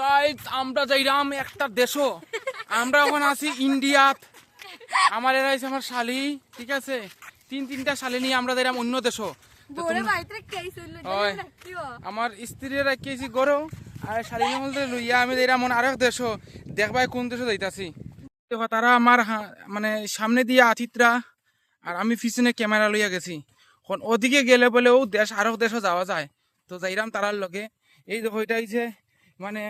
Guys আমরা যাইরাম একটা দেশও। আমরা এখন আছি ইন্ডিয়াত আমার এরা হচ্ছে আমার শালি ঠিক আছে? তিন তিনটা শালি নিয়ে আমরা যাইরাম অন্য দেশও। আমার স্ত্রীর কেজি গরো আর শালি মধ্যে লইয়া আমি যাইরাম মন আরেক দেশও। দেখবাই কোন দেশে যাইতাছি। দেখো তারা আমার মানে সামনে দিয়ে আতিতরা আর আমি পিছনে ক্যামেরা লইয়া গেছি। ওদিকে গেলে বলে ও দেশ আরও দেশও যাওয়া যায়। তো যাইরাম তারার লগে। এই দেখো এটা হইছে মানে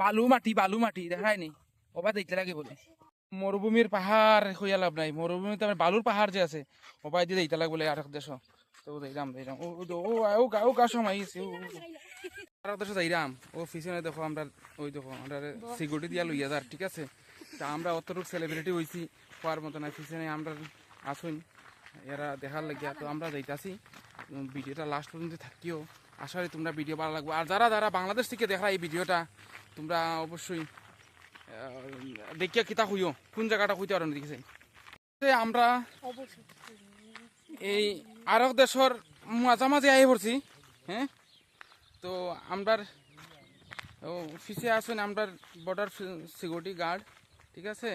বালু মাটি বালু মাটি দেখায় নি? ওবা দেখতে লাগে বলে। মরুভূমির পাহাড় হইয়া লাভ নাই। মরুভূমিতে আমার বালুর পাহাড় যে আছে ওবাই দিয়ে দেখতে লাগে বলে আরেক দেশ তো যাইরাম যাইরাম ও ও ও গা ও গা সময় ও আরেক দেশে যাইরাম ও, পিছনে দেখো আমরা ওই দেখো, আমরা সিকিউরিটি দিয়া লইয়া যার ঠিক আছে? তা আমরা অতটুকু সেলিব্রিটি হইছি হওয়ার মতো না পিছনে আমরা আসুন এরা দেখার লাগিয়া। তো আমরা যাইতাছি ভিডিওটা লাস্ট পর্যন্ত থাকিও। আশা করি তোমরা ভিডিও ভালো লাগবে। আর যারা যারা বাংলাদেশ থেকে দেখা এই ভিডিওটা, তোমরা অবশ্যই দেখিয়া কিতা হইও, কোন জায়গাটা হইতে পারো দেখেছি। আমরা এই আরক দেশের মাঝামাঝি আই পড়ছি হ্যাঁ? তো আমরার, ও ফিসে আসুন আমরার বর্ডার সিকিউরিটি গার্ড ঠিক আছে?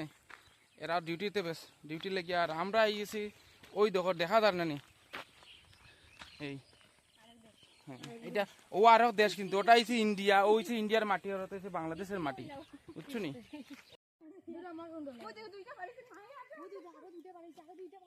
এরা ডিউটিতে বেশ ডিউটি লেগে আর আমরা আইছি, ওই দেখো, দেখা যার নানি এই। এটা ও আরও দেশ কিন্তু ওটা হচ্ছে ইন্ডিয়া ও হচ্ছে ইন্ডিয়ার মাটি আর হচ্ছে বাংলাদেশের মাটি। বুঝছ নি? দুইটা